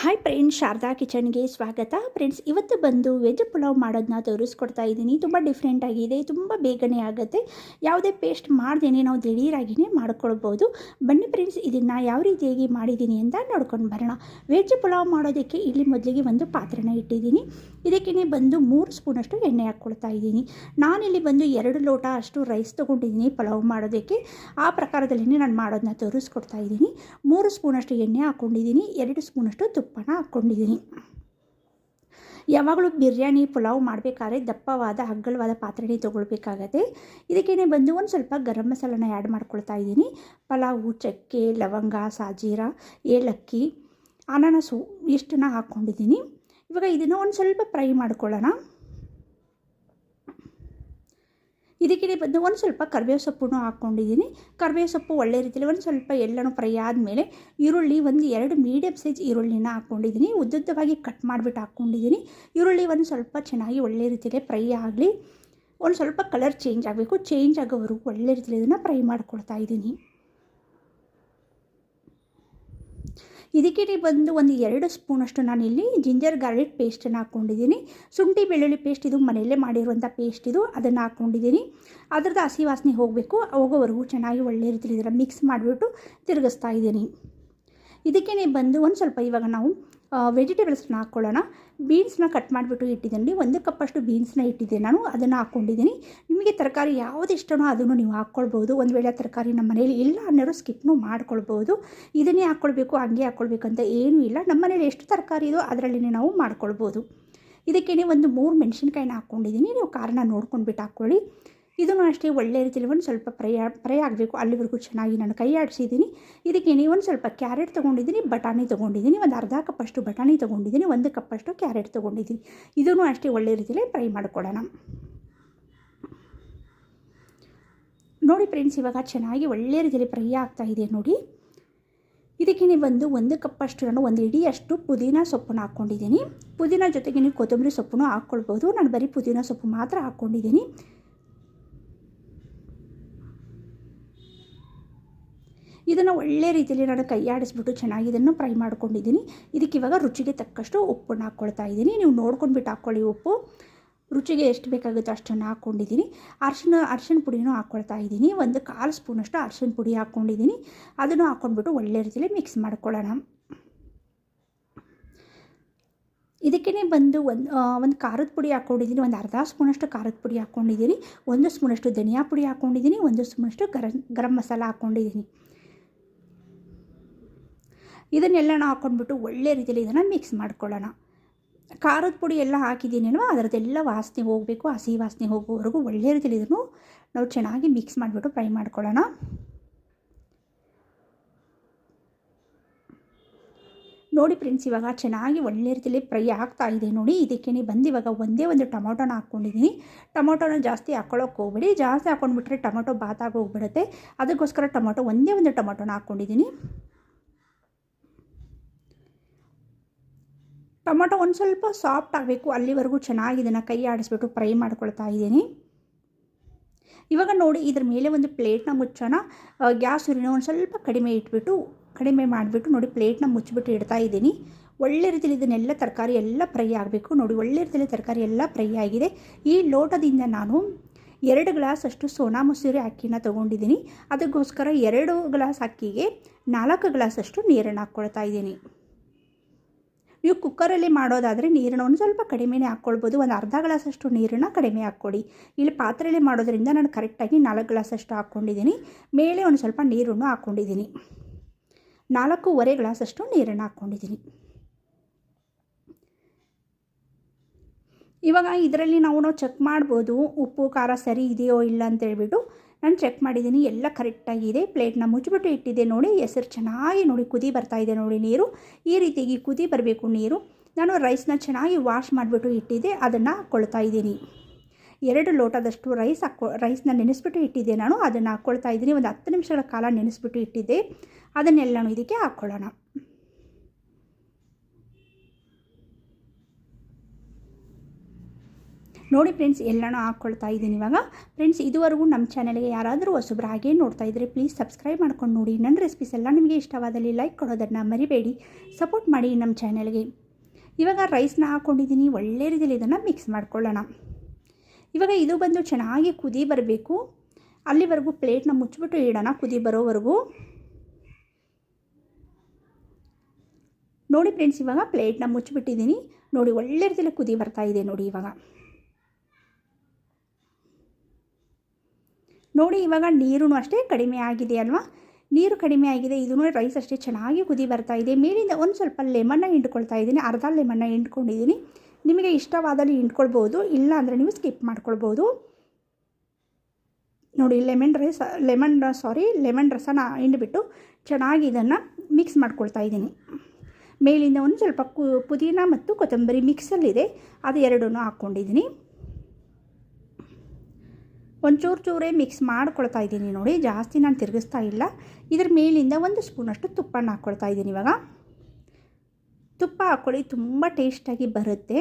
Hi friends Sharada ಕಿಚನ್ಗೆ ಸ್ವಾಗತ. Friends ಇವತ್ತು ಬಂದು ವೆಜ್ ಪುಲಾವ್ ಮಾಡೋದನ್ನ ತೋರಿಸ್ಕೊಡ್ತಾ ಇದ್ದೀನಿ. ತುಂಬ ಡಿಫ್ರೆಂಟ್ ಆಗಿದೆ, ತುಂಬ ಬೇಗನೆ ಆಗುತ್ತೆ. ಯಾವುದೇ ಪೇಸ್ಟ್ ಮಾಡ್ದೇನೆ ನಾವು ದಿಢೀರಾಗಿಯೇ ಮಾಡ್ಕೊಳ್ಬೋದು. ಬನ್ನಿ ಫ್ರೆಂಡ್ಸ್ ಇದನ್ನು ಯಾವ ರೀತಿಯಾಗಿ ಮಾಡಿದ್ದೀನಿ ಅಂತ ನೋಡ್ಕೊಂಡು ಬರೋಣ. ವೆಜ್ ಪುಲಾವ್ ಮಾಡೋದಕ್ಕೆ ಇಲ್ಲಿ ಮೊದಲಿಗೆ ಒಂದು ಪಾತ್ರೆನ ಇಟ್ಟಿದ್ದೀನಿ. ಇದಕ್ಕೆ ಬಂದು ಮೂರು ಸ್ಪೂನಷ್ಟು ಎಣ್ಣೆ ಹಾಕ್ಕೊಳ್ತಾ ಇದ್ದೀನಿ. ನಾನಿಲ್ಲಿ ಬಂದು ಎರಡು ಲೋಟ ಅಷ್ಟು ರೈಸ್ ತೊಗೊಂಡಿದ್ದೀನಿ ಪಲಾವ್ ಮಾಡೋದಕ್ಕೆ. ಆ ಪ್ರಕಾರದಲ್ಲಿ ನಾನು ಮಾಡೋದನ್ನ ತೋರಿಸ್ಕೊಡ್ತಾ ಇದ್ದೀನಿ. ಮೂರು ಸ್ಪೂನಷ್ಟು ಎಣ್ಣೆ ಹಾಕ್ಕೊಂಡಿದ್ದೀನಿ. ಎರಡು ಸ್ಪೂನಷ್ಟು ತುಪ್ಪನ ಹಾಕ್ಕೊಂಡಿದ್ದೀನಿ. ಯಾವಾಗಲೂ ಬಿರಿಯಾನಿ, ಪುಲಾವ್ ಮಾಡಬೇಕಾದ್ರೆ ದಪ್ಪವಾದ ಹಗ್ಗಲವಾದ ಪಾತ್ರೆನೇ ತೊಗೊಳ್ಬೇಕಾಗತ್ತೆ. ಇದಕ್ಕೇನೆ ಬಂದು ಒಂದು ಸ್ವಲ್ಪ ಗರಂ ಮಸಾಲನ ಆ್ಯಡ್ ಮಾಡ್ಕೊಳ್ತಾ ಇದ್ದೀನಿ. ಪಲಾವು, ಚಕ್ಕೆ, ಲವಂಗ, ಸಾಜೀರ, ಏಲಕ್ಕಿ, ಅನಾನಸು, ಇಷ್ಟನ್ನ ಹಾಕ್ಕೊಂಡಿದ್ದೀನಿ. ಇವಾಗ ಇದನ್ನು ಒಂದು ಸ್ವಲ್ಪ ಫ್ರೈ ಮಾಡ್ಕೊಳ್ಳೋಣ. ಇದಕ್ಕೆ ಬಂದು ಒಂದು ಸ್ವಲ್ಪ ಕರಿಬೇವು ಸೊಪ್ಪನ್ನು ಹಾಕ್ಕೊಂಡಿದ್ದೀನಿ. ಕರಿಬೇವು ಸೊಪ್ಪು ಒಳ್ಳೆ ರೀತಿಯಲ್ಲಿ ಒಂದು ಸ್ವಲ್ಪ ಎಲ್ಲನೂ ಫ್ರೈ ಆದಮೇಲೆ ಈರುಳ್ಳಿ ಒಂದು ಎರಡು ಮೀಡಿಯಮ್ ಸೈಜ್ ಈರುಳ್ಳಿನ ಹಾಕ್ಕೊಂಡಿದ್ದೀನಿ. ಉದ್ದುದ್ದವಾಗಿ ಕಟ್ ಮಾಡಿಬಿಟ್ಟು ಹಾಕ್ಕೊಂಡಿದ್ದೀನಿ. ಈರುಳ್ಳಿ ಒಂದು ಸ್ವಲ್ಪ ಚೆನ್ನಾಗಿ ಒಳ್ಳೆ ರೀತಿಯಲ್ಲಿ ಫ್ರೈ ಆಗಲಿ. ಒಂದು ಸ್ವಲ್ಪ ಕಲರ್ ಚೇಂಜ್ ಆಗಬೇಕು. ಚೇಂಜ್ ಆಗೋವರೆಗೂ ಒಳ್ಳೆ ರೀತಿಯಲ್ಲಿ ಇದನ್ನು ಫ್ರೈ ಮಾಡ್ಕೊಳ್ತಾ ಇದ್ದೀನಿ. ಇದಕ್ಕೆ ಬಂದು ಒಂದು ಎರಡು ಸ್ಪೂನಷ್ಟು ನಾನಿಲ್ಲಿ ಜಿಂಜರ್ ಗಾರ್ಲಿಕ್ ಪೇಸ್ಟನ್ನು ಹಾಕ್ಕೊಂಡಿದ್ದೀನಿ. ಶುಂಠಿ ಬೆಳ್ಳುಳ್ಳಿ ಪೇಸ್ಟ್ ಇದು ಮನೆಯಲ್ಲೇ ಮಾಡಿರುವಂಥ ಪೇಸ್ಟ್ ಇದು. ಅದನ್ನು ಹಾಕ್ಕೊಂಡಿದ್ದೀನಿ. ಅದ್ರದ್ದು ಹಸಿ ವಾಸನೆ ಹೋಗಬೇಕು. ಹೋಗೋವರೆಗೂ ಚೆನ್ನಾಗಿ ಒಳ್ಳೆ ರೀತಿಯಲ್ಲಿ ಇದರ ಮಿಕ್ಸ್ ಮಾಡಿಬಿಟ್ಟು ತಿರುಗಿಸ್ತಾ ಇದ್ದೀನಿ. ಇದಕ್ಕೇ ಬಂದು ಒಂದು ಸ್ವಲ್ಪ ಇವಾಗ ನಾವು ವೆಜಿಟೇಬಲ್ಸ್ನ ಹಾಕ್ಕೊಳ್ಳೋಣ ಬೀನ್ಸ್ನ ಕಟ್ ಮಾಡಿಬಿಟ್ಟು ಇಟ್ಟಿದ್ದೀನಿ. ಒಂದು ಕಪ್ಪಷ್ಟು ಬೀನ್ಸ್ನ ಇಟ್ಟಿದ್ದೆ ನಾನು. ಅದನ್ನು ಹಾಕ್ಕೊಂಡಿದ್ದೀನಿ ನಿಮಗೆ ತರಕಾರಿ ಯಾವುದು ಇಷ್ಟನೋ ಅದನ್ನು ನೀವು ಹಾಕ್ಕೊಳ್ಬೋದು. ಒಂದು ವೇಳೆ ತರಕಾರಿ ನಮ್ಮ ಮನೇಲಿ ಇಲ್ಲ ಅನ್ನೋರು ಸ್ಕಿಪ್ನು ಮಾಡ್ಕೊಳ್ಬೋದು. ಇದನ್ನೇ ಹಾಕ್ಕೊಳ್ಬೇಕು, ಹಂಗೆ ಹಾಕ್ಕೊಳ್ಬೇಕಂತ ಏನೂ ಇಲ್ಲ. ನಮ್ಮ ಮನೇಲಿ ಎಷ್ಟು ತರಕಾರಿ ಇದೋ ಅದರಲ್ಲಿನೇ ನಾವು ಮಾಡ್ಕೊಳ್ಬೋದು. ಇದಕ್ಕೇ ಒಂದು ಮೂರು ಮೆಣಸಿನ್ಕಾಯಿನ ಹಾಕ್ಕೊಂಡಿದ್ದೀನಿ. ನೀವು ಖಾರನ ನೋಡ್ಕೊಂಡ್ಬಿಟ್ಟು ಹಾಕ್ಕೊಳ್ಳಿ. ಇದನ್ನು ಅಷ್ಟೇ ಒಳ್ಳೆ ರೀತಿಯಲ್ಲಿ ಒಂದು ಸ್ವಲ್ಪ ಫ್ರೈ ಫ್ರೈ ಆಗಬೇಕು. ಅಲ್ಲಿವರೆಗೂ ಚೆನ್ನಾಗಿ ನಾನು ಕೈ ಆಡಿಸಿದ್ದೀನಿ ಇದಕ್ಕೆ ಒಂದು ಸ್ವಲ್ಪ ಕ್ಯಾರೆಟ್ ತೊಗೊಂಡಿದ್ದೀನಿ, ಬಟಾಣಿ ತೊಗೊಂಡಿದ್ದೀನಿ, ಒಂದು ಅರ್ಧ ಕಪ್ಪಷ್ಟು ಬಟಾಣಿ ತೊಗೊಂಡಿದ್ದೀನಿ, ಒಂದು ಕಪ್ಪಷ್ಟು ಕ್ಯಾರೆಟ್ ತೊಗೊಂಡಿದ್ದೀನಿ. ಇದನ್ನು ಅಷ್ಟೇ ಒಳ್ಳೆ ರೀತಿಯಲ್ಲಿ ಫ್ರೈ ಮಾಡ್ಕೊಳ್ಳೋಣ. ನೋಡಿ ಫ್ರೆಂಡ್ಸ್, ಇವಾಗ ಚೆನ್ನಾಗಿ ಒಳ್ಳೆ ರೀತಿಯಲ್ಲಿ ಫ್ರೈ ಆಗ್ತಾ ಇದೆ ನೋಡಿ. ಇದಕ್ಕೆ ಬಂದು ಒಂದು ಕಪ್ಪಷ್ಟು ನಾನು ಒಂದು ಇಡಿಯಷ್ಟು ಪುದೀನ ಸೊಪ್ಪನ್ನು ಹಾಕ್ಕೊಂಡಿದ್ದೀನಿ. ಪುದೀನ ಜೊತೆಗೆ ನೀವು ಕೊತ್ತಂಬರಿ ಸೊಪ್ಪನ್ನು ಹಾಕ್ಕೊಳ್ಬೋದು. ನಾನು ಬರೀ ಪುದೀನ ಸೊಪ್ಪು ಮಾತ್ರ ಹಾಕ್ಕೊಂಡಿದ್ದೀನಿ. ಇದನ್ನು ಒಳ್ಳೆ ರೀತಿಯಲ್ಲಿ ನಾನು ಕೈ ಆಡಿಸ್ಬಿಟ್ಟು ಚೆನ್ನಾಗಿ ಇದನ್ನು ಫ್ರೈ ಮಾಡ್ಕೊಂಡಿದ್ದೀನಿ. ಇದಕ್ಕೆ ಇವಾಗ ರುಚಿಗೆ ತಕ್ಕಷ್ಟು ಉಪ್ಪನ್ನು ಹಾಕ್ಕೊಳ್ತಾ ಇದ್ದೀನಿ. ನೀವು ನೋಡ್ಕೊಂಡ್ಬಿಟ್ಟು ಹಾಕ್ಕೊಳ್ಳಿ ಉಪ್ಪು. ರುಚಿಗೆ ಎಷ್ಟು ಬೇಕಾಗುತ್ತೋ ಅಷ್ಟನ್ನು ಹಾಕ್ಕೊಂಡಿದ್ದೀನಿ ಅರ್ಶಿನ ಅರ್ಶಿಣ ಪುಡಿನೂ ಹಾಕ್ಕೊಳ್ತಾ ಇದ್ದೀನಿ. ಒಂದು ಕಾಲು ಸ್ಪೂನಷ್ಟು ಅರ್ಶಿಣ ಪುಡಿ ಹಾಕ್ಕೊಂಡಿದ್ದೀನಿ ಅದನ್ನು ಹಾಕ್ಕೊಂಡ್ಬಿಟ್ಟು ಒಳ್ಳೆ ರೀತಿಯಲ್ಲಿ ಮಿಕ್ಸ್ ಮಾಡ್ಕೊಳ್ಳೋಣ. ಇದಕ್ಕೇ ಬಂದು ಒಂದು ಒಂದು ಖಾರದ ಪುಡಿ ಹಾಕ್ಕೊಂಡಿದ್ದೀನಿ ಒಂದು ಅರ್ಧ ಸ್ಪೂನಷ್ಟು ಖಾರದ ಪುಡಿ ಹಾಕ್ಕೊಂಡಿದ್ದೀನಿ ಒಂದು ಸ್ಪೂನಷ್ಟು ಧನಿಯಾ ಪುಡಿ ಹಾಕ್ಕೊಂಡಿದ್ದೀನಿ ಒಂದು ಸ್ಪೂನಷ್ಟು ಗರಂ ಗರಂ ಮಸಾಲ ಹಾಕ್ಕೊಂಡಿದ್ದೀನಿ ಇದನ್ನೆಲ್ಲ ಹಾಕ್ಕೊಂಡ್ಬಿಟ್ಟು ಒಳ್ಳೆ ರೀತಿಯಲ್ಲಿ ಇದನ್ನು ಮಿಕ್ಸ್ ಮಾಡ್ಕೊಳ್ಳೋಣ. ಖಾರದ ಪುಡಿ ಎಲ್ಲ ಹಾಕಿದ್ದೀನೇನೋ ಅದರದ್ದೆಲ್ಲ ವಾಸನೆ ಹೋಗಬೇಕು ಹಸಿ ವಾಸನೆ ಹೋಗೋವರೆಗೂ ಒಳ್ಳೆ ರೀತಿಯಲ್ಲಿ ಇದನ್ನು ನಾವು ಚೆನ್ನಾಗಿ ಮಿಕ್ಸ್ ಮಾಡಿಬಿಟ್ಟು ಫ್ರೈ ಮಾಡ್ಕೊಳ್ಳೋಣ. ನೋಡಿ ಫ್ರೆಂಡ್ಸ್ ಇವಾಗ ಚೆನ್ನಾಗಿ ಒಳ್ಳೆ ರೀತಿಯಲ್ಲಿ ಫ್ರೈ ಆಗ್ತಾ ಇದೆ ನೋಡಿ. ಇದಕ್ಕೆ ಬಂದು ಇವಾಗ ಒಂದೇ ಒಂದು ಟೊಮೊಟೊನ ಹಾಕ್ಕೊಂಡಿದ್ದೀನಿ. ಟೊಮೊಟೊನ ಜಾಸ್ತಿ ಹಾಕ್ಕೊಳ್ಳೋಕೆ ಹೋಗ್ಬೇಡಿ. ಜಾಸ್ತಿ ಹಾಕ್ಕೊಂಡ್ಬಿಟ್ರೆ ಟೊಮೊಟೊ ಬಾತಾಗಿ ಹೋಗ್ಬಿಡುತ್ತೆ. ಅದಕ್ಕೋಸ್ಕರ ಟೊಮೊಟೊ ಒಂದೇ ಒಂದು ಟೊಮೊಟೊನ ಹಾಕ್ಕೊಂಡಿದ್ದೀನಿ ಟೊಮೊಟೊ ಒಂದು ಸ್ವಲ್ಪ ಸಾಫ್ಟ್ ಆಗಬೇಕು. ಅಲ್ಲಿವರೆಗೂ ಚೆನ್ನಾಗಿ ಇದನ್ನು ಕೈ ಆಡಿಸ್ಬಿಟ್ಟು ಫ್ರೈ ಮಾಡ್ಕೊಳ್ತಾ ಇದ್ದೀನಿ. ಇವಾಗ ನೋಡಿ, ಇದ್ರ ಮೇಲೆ ಒಂದು ಪ್ಲೇಟ್ನ ಮುಚ್ಚೋಣ. ಗ್ಯಾಸ್ ಉರಿನ ಒಂದು ಸ್ವಲ್ಪ ಕಡಿಮೆ ಇಟ್ಬಿಟ್ಟು, ಕಡಿಮೆ ಮಾಡಿಬಿಟ್ಟು ನೋಡಿ ಪ್ಲೇಟ್ನ ಮುಚ್ಚಿಬಿಟ್ಟು ಇಡ್ತಾ ಇದ್ದೀನಿ. ಒಳ್ಳೆ ರೀತಿಯಲ್ಲಿ ಇದನ್ನೆಲ್ಲ ತರಕಾರಿ ಎಲ್ಲ ಫ್ರೈ ಆಗಬೇಕು. ನೋಡಿ, ಒಳ್ಳೆ ರೀತಿಯಲ್ಲಿ ತರಕಾರಿ ಎಲ್ಲ ಫ್ರೈ ಆಗಿದೆ. ಈ ಲೋಟದಿಂದ ನಾನು ಎರಡು ಗ್ಲಾಸ್ ಅಷ್ಟು ಸೋನಾ ಮಸೂರಿ ಅಕ್ಕಿನ ತೊಗೊಂಡಿದ್ದೀನಿ. ಅದಕ್ಕೋಸ್ಕರ ಎರಡು ಗ್ಲಾಸ್ ಅಕ್ಕಿಗೆ ನಾಲ್ಕು ಗ್ಲಾಸ್ ಅಷ್ಟು ನೀರನ್ನು ಹಾಕ್ಕೊಳ್ತಾ ಇದ್ದೀನಿ. ನೀವು ಕುಕ್ಕರಲ್ಲಿ ಮಾಡೋದಾದರೆ ನೀರನ್ನು ಒಂದು ಸ್ವಲ್ಪ ಕಡಿಮೆನೇ ಹಾಕ್ಕೊಳ್ಬೋದು. ಒಂದು ಅರ್ಧ ಗ್ಲಾಸಷ್ಟು ನೀರನ್ನು ಕಡಿಮೆ ಹಾಕ್ಕೊಡಿ. ಇಲ್ಲಿ ಪಾತ್ರೆಯಲ್ಲಿ ಮಾಡೋದ್ರಿಂದ ನಾನು ಕರೆಕ್ಟಾಗಿ ನಾಲ್ಕು ಗ್ಲಾಸಷ್ಟು ಹಾಕ್ಕೊಂಡಿದ್ದೀನಿ. ಮೇಲೆ ಒಂದು ಸ್ವಲ್ಪ ನೀರನ್ನು ಹಾಕ್ಕೊಂಡಿದ್ದೀನಿ. ನಾಲ್ಕೂವರೆ ಗ್ಲಾಸಷ್ಟು ನೀರನ್ನು ಹಾಕ್ಕೊಂಡಿದ್ದೀನಿ. ಇವಾಗ ಇದರಲ್ಲಿ ನಾವು ಚೆಕ್ ಮಾಡ್ಬೋದು, ಉಪ್ಪು, ಖಾರ ಸರಿ ಇದೆಯೋ ಇಲ್ಲ ಅಂತ ಹೇಳ್ಬಿಟ್ಟು ನಾನು ಚೆಕ್ ಮಾಡಿದ್ದೀನಿ, ಎಲ್ಲ ಕರೆಕ್ಟಾಗಿದೆ ಪ್ಲೇಟ್ನ ಮುಚ್ಚಿಬಿಟ್ಟು ಇಟ್ಟಿದ್ದೆ ನೋಡಿ, ಹೆಸರು ಚೆನ್ನಾಗಿ ನೋಡಿ, ಕುದಿ ಬರ್ತಾ ಇದೆ ನೋಡಿ ನೀರು. ಈ ರೀತಿಯಾಗಿ ಕುದಿ ಬರಬೇಕು ನೀರು. ನಾನು ರೈಸ್ನ ಚೆನ್ನಾಗಿ ವಾಶ್ ಮಾಡಿಬಿಟ್ಟು ಇಟ್ಟಿದ್ದೆ, ಅದನ್ನು ಹಾಕ್ಕೊಳ್ತಾ ಇದ್ದೀನಿ. ಎರಡು ಲೋಟದಷ್ಟು ರೈಸ್ ಹಾಕ್ಕೊ ರೈಸ್ನ ನೆನೆಸ್ಬಿಟ್ಟು ಇಟ್ಟಿದ್ದೆ ನಾನು, ಅದನ್ನು ಹಾಕ್ಕೊಳ್ತಾ ಇದ್ದೀನಿ. ಒಂದು ಹತ್ತು ನಿಮಿಷಗಳ ಕಾಲ ನೆನೆಸ್ಬಿಟ್ಟು ಇಟ್ಟಿದ್ದೆ. ಅದನ್ನೆಲ್ಲನೂ ಇದಕ್ಕೆ ಹಾಕ್ಕೊಳ್ಳೋಣ. ನೋಡಿ ಫ್ರೆಂಡ್ಸ್, ಎಲ್ಲನೂ ಹಾಕ್ಕೊಳ್ತಾ ಇದ್ದೀನಿ ಇವಾಗ. ಫ್ರೆಂಡ್ಸ್, ಇದುವರೆಗೂ ನಮ್ಮ ಚಾನಲ್ಗೆ ಯಾರಾದರೂ ಹೊಸಬ್ರು ಹಾಗೆ ನೋಡ್ತಾ ಇದ್ದರೆ ಪ್ಲೀಸ್ ಸಬ್ಸ್ಕ್ರೈಬ್ ಮಾಡ್ಕೊಂಡು ನೋಡಿ. ನನ್ನ ರೆಸಿಪೀಸ್ ಎಲ್ಲ ನಿಮಗೆ ಇಷ್ಟವಾದಲ್ಲಿ ಲೈಕ್ ಕೊಡೋದನ್ನು ಮರಿಬೇಡಿ. ಸಪೋರ್ಟ್ ಮಾಡಿ ನಮ್ಮ ಚಾನಲ್ಗೆ. ಇವಾಗ ರೈಸ್ನ ಹಾಕ್ಕೊಂಡಿದ್ದೀನಿ ಒಳ್ಳೆ ರೀತಿಯಲ್ಲಿ ಇದನ್ನು ಮಿಕ್ಸ್ ಮಾಡ್ಕೊಳ್ಳೋಣ. ಇವಾಗ ಇದು ಬಂದು ಚೆನ್ನಾಗಿ ಕುದಿ ಬರಬೇಕು. ಅಲ್ಲಿವರೆಗೂ ಪ್ಲೇಟ್ನ ಮುಚ್ಚಿಬಿಟ್ಟು ಇಡೋಣ ಕುದಿ ಬರೋವರೆಗೂ. ನೋಡಿ ಫ್ರೆಂಡ್ಸ್, ಇವಾಗ ಪ್ಲೇಟ್ನ ಮುಚ್ಚಿಬಿಟ್ಟಿದ್ದೀನಿ. ನೋಡಿ, ಒಳ್ಳೆ ರೀತಿಯಲ್ಲಿ ಕುದಿ ಬರ್ತಾ ಇದೆ ನೋಡಿ ಇವಾಗ. ನೋಡಿ, ಇವಾಗ ನೀರು ಅಷ್ಟೇ ಕಡಿಮೆ ಆಗಿದೆ ಅಲ್ವಾ? ನೀರು ಕಡಿಮೆ ಆಗಿದೆ ನೋಡಿ ರೈಸ್ ಅಷ್ಟೇ ಚೆನ್ನಾಗಿ ಕುದಿ ಬರ್ತಾ ಇದೆ. ಮೇಲಿಂದ ಒಂದು ಸ್ವಲ್ಪ ಲೆಮನ್ನ ಹಿಂಡ್ಕೊಳ್ತಾ ಇದ್ದೀನಿ, ಅರ್ಧ ಲೆಮನ್ನ ಹಿಂಡ್ಕೊಂಡಿದ್ದೀನಿ. ನಿಮಗೆ ಇಷ್ಟವಾದಲ್ಲಿ ಹಿಂಡ್ಕೊಳ್ಬೋದು, ಇಲ್ಲ ಅಂದರೆ ನೀವು ಸ್ಕಿಪ್ ಮಾಡ್ಕೊಳ್ಬೋದು. ನೋಡಿ ಲೆಮನ್ ರೈಸ್ ಲೆಮನ್ ಸಾರಿ ಲೆಮನ್ ರಸನ ಹಿಂಡ್ಬಿಟ್ಟು ಚೆನ್ನಾಗಿ ಇದನ್ನು ಮಿಕ್ಸ್ ಮಾಡ್ಕೊಳ್ತಾ ಇದ್ದೀನಿ. ಮೇಲಿಂದ ಒಂದು ಸ್ವಲ್ಪ ಪುದೀನ ಮತ್ತು ಕೊತ್ತಂಬರಿ ಮಿಕ್ಸಲ್ಲಿದೆ ಅದು ಎರಡೂ ಹಾಕ್ಕೊಂಡಿದ್ದೀನಿ ಒಂಚೂರು ಚೂರೇ ಮಿಕ್ಸ್ ಮಾಡ್ಕೊಳ್ತಾ ಇದ್ದೀನಿ ನೋಡಿ, ಜಾಸ್ತಿ ನಾನು ತಿರುಗಿಸ್ತಾ ಇಲ್ಲ. ಇದ್ರ ಮೇಲಿಂದ ಒಂದು ಸ್ಪೂನಷ್ಟು ತುಪ್ಪನ ಹಾಕ್ಕೊಳ್ತಾ ಇದ್ದೀನಿ ಇವಾಗ. ತುಪ್ಪ ಹಾಕ್ಕೊಳ್ಳಿ, ತುಂಬ ಟೇಸ್ಟಾಗಿ ಬರುತ್ತೆ.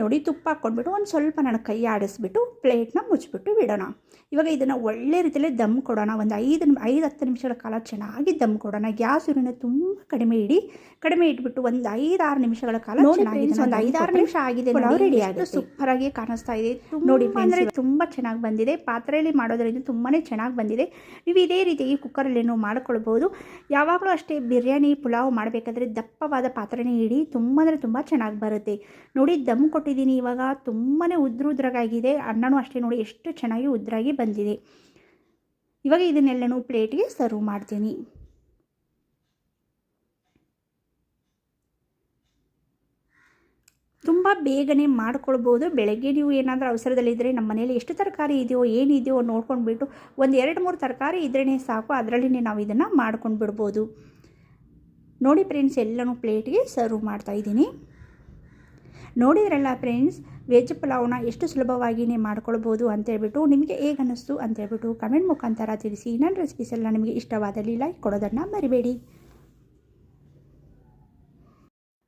ನೋಡಿ ತುಪ್ಪ ಹಾಕ್ಕೊಂಡ್ಬಿಟ್ಟು ಒಂದು ಸ್ವಲ್ಪ ನಾನು ಕೈ ಆಡಿಸ್ಬಿಟ್ಟು ಪ್ಲೇಟ್ನ ಮುಚ್ಚಿಬಿಟ್ಟು ಬಿಡೋಣ. ಇವಾಗ ಇದನ್ನು ಒಳ್ಳೆ ರೀತಿಯಲ್ಲಿ ದಮ್ ಕೊಡೋಣ. ಒಂದು ಐದು ಐದು ಹತ್ತು ನಿಮಿಷಗಳ ಕಾಲ ಚೆನ್ನಾಗಿ ದಮ್ ಕೊಡೋಣ. ಗ್ಯಾಸ್ ಇರೋನ ತುಂಬ ಕಡಿಮೆ ಇಡಿ. ಕಡಿಮೆ ಇಟ್ಬಿಟ್ಟು ಒಂದು ಐದಾರು ನಿಮಿಷಗಳ ಕಾಲ ಚೆನ್ನಾಗಿ ಒಂದು ಐದಾರು ನಿಮಿಷ ಆಗಿದೆ ರೆಡಿ ಆಗಿದೆ ಸೂಪರ್ ಆಗಿ ಕಾಣಿಸ್ತಾ ಇದೆ. ನೋಡಿ ಅಂದರೆ ತುಂಬ ಚೆನ್ನಾಗಿ ಬಂದಿದೆ. ಪಾತ್ರೆಯಲ್ಲಿ ಮಾಡೋದರಿಂದ ತುಂಬಾ ಚೆನ್ನಾಗಿ ಬಂದಿದೆ. ನೀವು ಇದೇ ರೀತಿಯಾಗಿ ಕುಕ್ಕರಲ್ಲೇನೋ ಮಾಡ್ಕೊಳ್ಬೋದು. ಯಾವಾಗಲೂ ಅಷ್ಟೇ ಬಿರಿಯಾನಿ ಪುಲಾವ್ ಮಾಡಬೇಕಾದ್ರೆ ದಪ್ಪವಾದ ಪಾತ್ರೆನೇ ಇಡಿ. ತುಂಬ ಅಂದರೆ ತುಂಬ ಚೆನ್ನಾಗಿ ಬರುತ್ತೆ. ನೋಡಿ ದಮ್ ಕೊಟ್ಟಿದ್ದೀನಿ. ಇವಾಗ ತುಂಬಾ ಉದ್ರ ಉದ್ರಾಗಿದೆ ಅನ್ನನೂ ಅಷ್ಟೇ ನೋಡಿ ಎಷ್ಟು ಚೆನ್ನಾಗಿ ಉದ್ರಾಗಿ ಬಂದಿದೆ. ಇವಾಗ ಇದನ್ನೆಲ್ಲನೂ ಪ್ಲೇಟ್ಗೆ ಸರ್ವ್ ಮಾಡ್ತೀನಿ. ತುಂಬ ಬೇಗನೆ ಮಾಡ್ಕೊಳ್ಬೋದು. ಬೆಳಗ್ಗೆ ನೀವು ಏನಾದರೂ ಅವಸರದಲ್ಲಿದ್ದರೆ ನಮ್ಮ ಮನೇಲಿ ಎಷ್ಟು ತರಕಾರಿ ಇದೆಯೋ, ಏನಿದೆಯೋ ನೋಡ್ಕೊಂಡ್ಬಿಟ್ಟು ಒಂದು ಎರಡು ಮೂರು ತರಕಾರಿ ಇದ್ರೇ ಸಾಕು. ಅದರಲ್ಲಿನೇ ನಾವು ಇದನ್ನು ಮಾಡ್ಕೊಂಡು ಬಿಡ್ಬೋದು ನೋಡಿ ಫ್ರೆಂಡ್ಸ್, ಎಲ್ಲನೂ ಪ್ಲೇಟ್ಗೆ ಸರ್ವ್ ಮಾಡ್ತಾಯಿದ್ದೀನಿ ನೋಡಿದ್ರಲ್ಲ ಫ್ರೆಂಡ್ಸ್ ವೆಜ್ ಪಲಾವ್ನ ಎಷ್ಟು ಸುಲಭವಾಗಿಯೇ ಮಾಡ್ಕೊಳ್ಬೋದು ಅಂತೇಳ್ಬಿಟ್ಟು ನಿಮಗೆ ಹೇಗೆ ಅನ್ನಿಸ್ತು ಅಂತೇಳ್ಬಿಟ್ಟು ಕಮೆಂಟ್ ಮುಖಾಂತರ ತಿಳಿಸಿ. ನನ್ನ ರೆಸಿಪೀಸ್ ಎಲ್ಲ ನಿಮಗೆ ಇಷ್ಟವಾದಲ್ಲಿ ಲೈಕ್ ಕೊಡೋದನ್ನು ಮರಿಬೇಡಿ.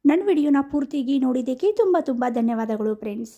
ನನ್ನ ವಿಡಿಯೋನ ಪೂರ್ತಿಗೆ ನೋಡಿದ್ದಕ್ಕೆ ತುಂಬ ತುಂಬ ಧನ್ಯವಾದಗಳು ಫ್ರೆಂಡ್ಸ್